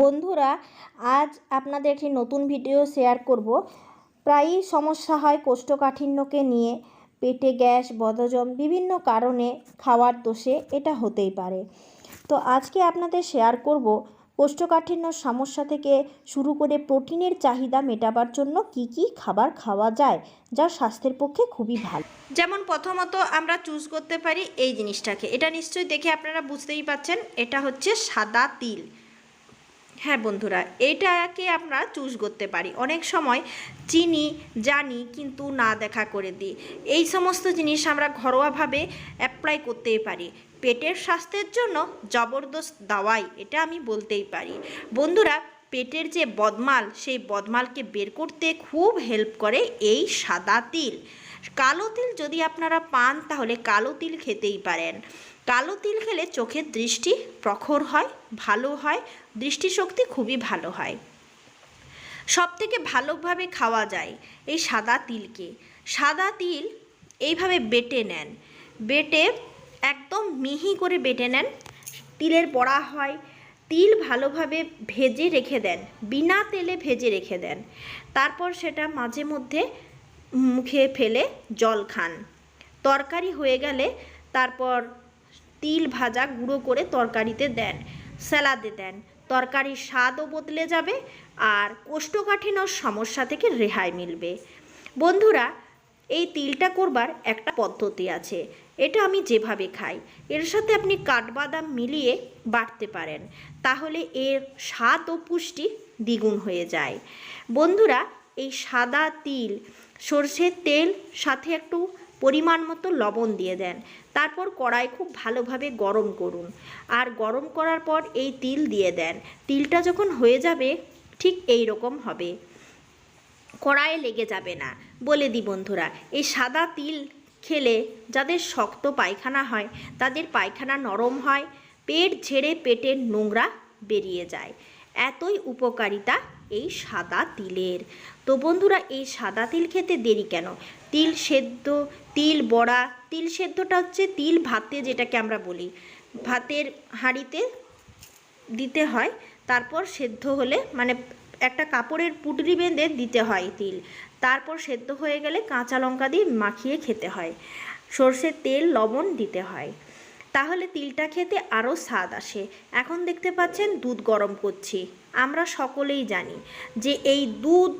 বন্ধুরা, আজ আপনাদের একটি নতুন ভিডিও শেয়ার করব। প্রায়ই সমস্যা হয় কোষ্ঠকাঠিন্যকে নিয়ে। পেটে গ্যাস বদজম বিভিন্ন কারণে খাওয়ার দোষে এটা হতেই পারে। তো আজকে আপনাদের শেয়ার করব, কোষ্ঠকাঠিন্য সমস্যা থেকে শুরু করে প্রোটিনের চাহিদা মেটাবার জন্য কি কি খাবার খাওয়া যায়, যা স্বাস্থ্যের পক্ষে খুবই ভালো। যেমন প্রথমত আমরা চুজ করতে পারি এই জিনিসটাকে। এটা নিশ্চয়ই দেখে আপনারা বুঝতেই পাচ্ছেন, এটা হচ্ছে সাদা তিল। হ্যাঁ বন্ধুরা এইটাকে আমরা চুজ করতে পারি। অনেক সময় চিনি, জানি কিন্তু না দেখা করে দিই। এই সমস্ত জিনিস আমরা ঘরোয়াভাবে অ্যাপ্লাই করতেই পারি। পেটের স্বাস্থ্যের জন্য জবরদস্ত দাওয়াই, এটা আমি বলতেই পারি। বন্ধুরা, পেটের যে বদমাল, সেই বদমালকে বের করতে খুব হেল্প করে এই সাদা তিল। কালো তিল যদি আপনারা পান, তাহলে কালো তিল খেতেই পারেন। কালো তিল খেলে চোখের দৃষ্টি প্রখর হয়, ভালো হয়, দৃষ্টিশক্তি খুবই ভালো হয়। সব থেকে ভালোভাবে খাওয়া যায় এই সাদা তিলকে। সাদা তিল এইভাবে বেটে নেন। বেটে একদম মিহি করে বেটে নেন। তিলের বড়া হয়। তিল ভালোভাবে ভেজে রেখে দেন। বিনা তেলে ভেজে রেখে দেন। তারপর সেটা মাঝে মধ্যে মুখে ফেলে জল খান। তরকারি হয়ে গেলে তারপর তিল ভাজা গুঁড়ো করে তরকারিতে দেন, স্যালাদে দেন। তরকারির স্বাদও বদলে যাবে আর কোষ্ঠকাঠিন্যর সমস্যা থেকে রেহাই মিলবে। বন্ধুরা, এই তিলটা করবার একটা পদ্ধতি আছে। এটা আমি যেভাবে খাই, এর সাথে আপনি কাঠবাদাম মিলিয়ে বাটতে পারেন, তাহলে এর স্বাদ ও পুষ্টি দ্বিগুণ হয়ে যায়। বন্ধুরা, এই সাদা তিল সর্ষের তেল, সাথে একটু পরিমাণ মতো লবণ দিয়ে দেন। তারপর কড়াই খুব ভালোভাবে গরম করুন। আর গরম করার পর এই তিল দিয়ে দেন। তিলটা যখন হয়ে যাবে, ঠিক এই রকম হবে। কড়াইয়ে লেগে যাবে না। বলে দিই বন্ধুরা, এই সাদা তিল খেলে যাদের শক্ত পায়খানা হয়, তাদের পায়খানা নরম হয়, পেট ঝেড়ে পেটের নোংরা বেরিয়ে যায়। এতই উপকারিতা এই সাদা তিলের। তো বন্ধুরা, এই সাদা তিল খেতে দেরি কেন? তিল সেদ্ধ, তিল বড়া, তিল সেদ্ধটা হচ্ছে তিল ভাতে যেটাকে আমরা বলি। ভাতের হাঁড়িতে দিতে হয়, তারপর সেদ্ধ হলে মানে একটা কাপড়ের পুটরি বেঁধে দিতে হয় তিল। তারপর সেদ্ধ হয়ে গেলে কাঁচা লঙ্কা দিয়ে মাখিয়ে খেতে হয়। সর্ষের তেল, লবণ দিতে হয়। তাহলে তিলটা খেতে আরও স্বাদ আসে। এখন দেখতে পাচ্ছেন দুধ গরম করছি। আমরা সকলেই জানি যে এই দুধ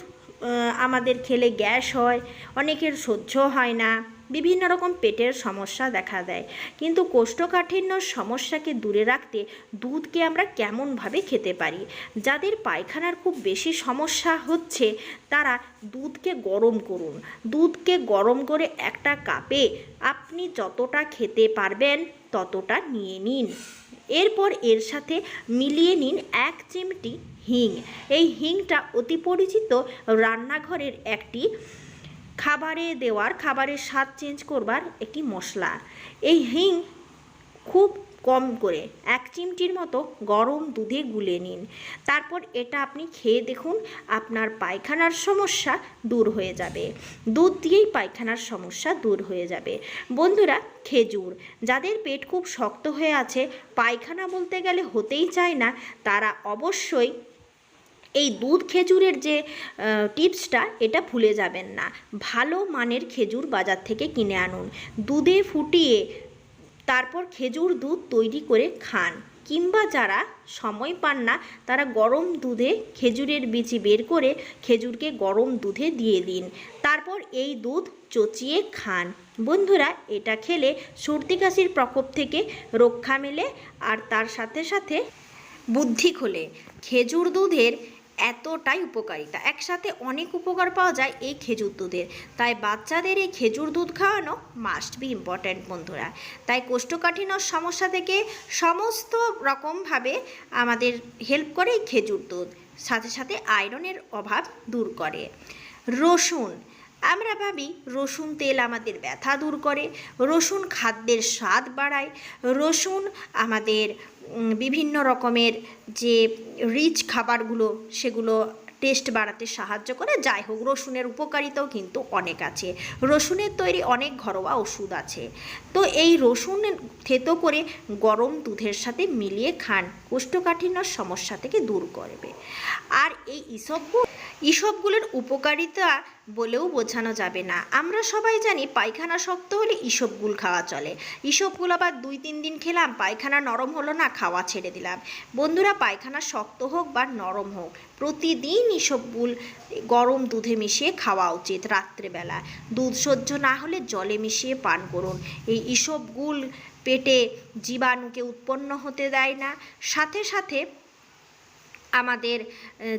আমাদের খেলে গ্যাস হয়, অনেকের সহ্য হয় না। বিভিন্ন রকম পেটের সমস্যা দেখা দেয়। কিন্তু কোষ্ঠকাঠিন্য সমস্যাকে দূরে রাখতে দুধকে আমরা কেমনভাবে খেতে পারি? যাদের পায়খানার খুব বেশি সমস্যা হচ্ছে, তারা দুধকে গরম করুন। দুধকে গরম করে একটা কাপে আপনি যতটা খেতে পারবেন ততটা নিয়ে নিন। এরপর এর সাথে মিলিয়ে নিন এক চিমটি হিং। এই হিংটা অতি পরিচিত রান্নাঘরের একটি খাবারে দেওয়ার, খাবারের স্বাদ চেঞ্জ করবার একটি মশলা। এই হিং খুব কম করে, এক চিমটির মতো গরম দুধে গুলে নিন। তারপর এটা আপনি খেয়ে দেখুন, আপনার পায়খানার সমস্যা দূর হয়ে যাবে। দুধ দিয়েই পায়খানার সমস্যা দূর হয়ে যাবে। বন্ধুরা, খেজুর, যাদের পেট খুব শক্ত হয়ে আছে, পায়খানা বলতে গেলে হতেই চায় না, তারা অবশ্যই এই দুধ খেজুরের যে টিপসটা, এটা ভুলে যাবেন না। ভালো মানের খেজুর বাজার থেকে কিনে আনুন। দুধে ফুটিয়ে তারপর খেজুর দুধ তৈরি করে খান। কিংবা যারা সময় পান না, তারা গরম দুধে খেজুরের বিচি বের করে খেজুরকে গরম দুধে দিয়ে দিন। তারপর এই দুধ চচিয়ে খান। বন্ধুরা, এটা খেলে সর্দি কাশির প্রকোপ থেকে রক্ষা মেলে, আর তার সাথে সাথে বুদ্ধি খোলে। খেজুর দুধের এতটাই উপকারিতা একসাথে অনেক উপকার পাওয়া যায় এই খেজুর দুধের। তাই বাচ্চাদের এই খেজুর দুধ খাওয়ানো মাস্ট বি ইম্পর্ট্যান্ট বন্ধুরা। তাই কোষ্ঠকাঠিন্য সমস্যা থেকে সমস্ত রকমভাবে আমাদের হেল্প করে এই খেজুর দুধ। সাথে সাথে আয়রনের অভাব দূর করে। রসুন আমরা ভাবি রসুন তেল আমাদের ব্যথা দূর করে, রসুন খাদ্যের স্বাদ বাড়ায়, রসুন আমাদের বিভিন্ন রকমের যে রিচ খাবারগুলো সেগুলো টেস্ট বাড়াতে সাহায্য করে। যাই হোক, রসুনের উপকারিতাও কিন্তু অনেক আছে। রসুনের তৈরি অনেক ঘরোয়া ওষুধ আছে। তো এই রসুন থেতো করে গরম দুধের সাথে মিলিয়ে খান। কোষ্ঠকাঠিন্যর সমস্যা থেকে দূর করবে। আর এই ইসবগুলো, ইসবগুলোর উপকারিতা বলেও বোঝানো যাবে না। আমরা সবাই জানি পায়খানা শক্ত হলে ইসবগুল খাওয়া চলে। ইসবগুল আবার দুই তিন দিন খেলাম, পায়খানা নরম হলো না, খাওয়া ছেড়ে দিলাম। বন্ধুরা, পায়খানা শক্ত হোক বা নরম হোক, প্রতিদিন ইসবগুল গরম দুধে মিশিয়ে খাওয়া উচিত রাত্রেবেলা। দুধ সহ্য না হলে জলে মিশিয়ে পান করুন। এই ইসবগুল পেটে জীবাণুকে উৎপন্ন হতে দেয় না। সাথে সাথে আমাদের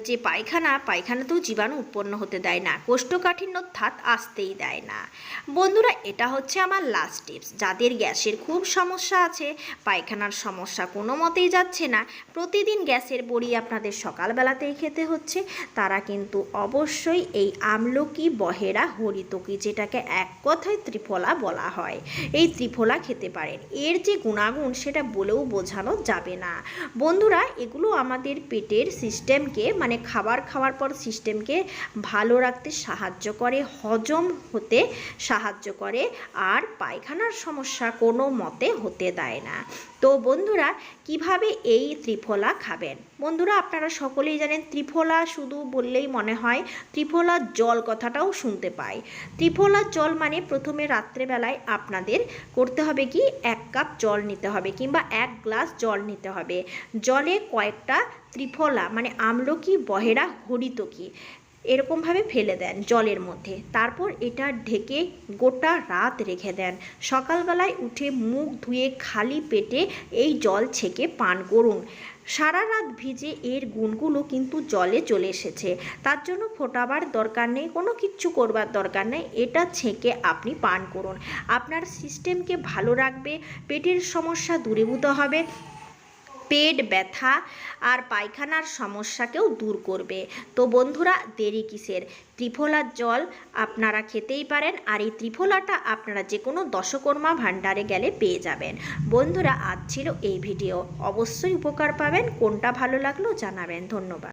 যে পায়খানা পায়খানাতেও জীবাণু উৎপন্ন হতে দেয় না, কোষ্ঠকাঠিন্য ধাত আসতেই দেয় না। বন্ধুরা, এটা হচ্ছে আমার লাস্ট টিপস যাদের গ্যাসের খুব সমস্যা আছে, পায়খানার সমস্যা কোনো মতেই যাচ্ছে না, প্রতিদিন গ্যাসের বড়ি আপনাদের সকালবেলাতেই খেতে হচ্ছে। তারা কিন্তু অবশ্যই এই আমলকি বহেরা হরিতকি, যেটাকে এক কথায় ত্রিফলা বলা হয়, এই ত্রিফলা খেতে পারেন। এর যে গুণাগুণ, সেটা বলেও বোঝানো যাবে না। বন্ধুরা, এগুলো আমাদের পেটের সিস্টেমকে মানে খাবার খাওয়ার পর সিস্টেমকে ভালো রাখতে সাহায্য করে, হজম হতে সাহায্য করে, আর পায়খানার সমস্যা কোনো মতে হতে দেয় না। তো বন্ধুরা, কীভাবে এই ত্রিফলা খাবেন? বন্ধুরা, আপনারা সকলেই জানেন ত্রিফলা শুধু বললেই মনে হয় ত্রিফলার জল কথাটাও শুনতে পাই ত্রিফলার জল মানে প্রথমে রাত্রেবেলায় আপনাদের করতে হবে কি? এক কাপ জল নিতে হবে কিংবা এক গ্লাস জল নিতে হবে। জলে কয়েকটা ত্রিফলা মানে আমলকি, বহেরা, হরিতকি। এরকমভাবে ফেলে দেন জলের মধ্যে। তারপর এটা ঢেকে গোটা রাত রেখে দেন। সকালবেলায় উঠে মুখ ধুয়ে খালি পেটে এই জল ছেঁকে পান করুন। সারা রাত ভিজে এর গুণগুলো কিন্তু জলে চলে এসেছে। তার জন্য ফোটাবার দরকার নেই, কোনো কিচ্ছু করবার দরকার নেই। এটা ছেঁকে আপনি পান করুন। আপনার সিস্টেমকে ভালো রাখবে, পেটের সমস্যা দূরীভূত হবে। পেট ব্যথা আর পায়খানার সমস্যাকেও দূর করবে। তো বন্ধুরা, দেরি কিসের? ত্রিফলার জল আপনারা খেতেই পারেন আর এই ত্রিফলাটা আপনারা যে কোনো দশকর্মা ভাণ্ডারে গেলে পেয়ে যাবেন। বন্ধুরা, আজ ছিল এই ভিডিও। অবশ্যই উপকার পাবেন। কোনটা ভালো লাগল জানাবেন। ধন্যবাদ।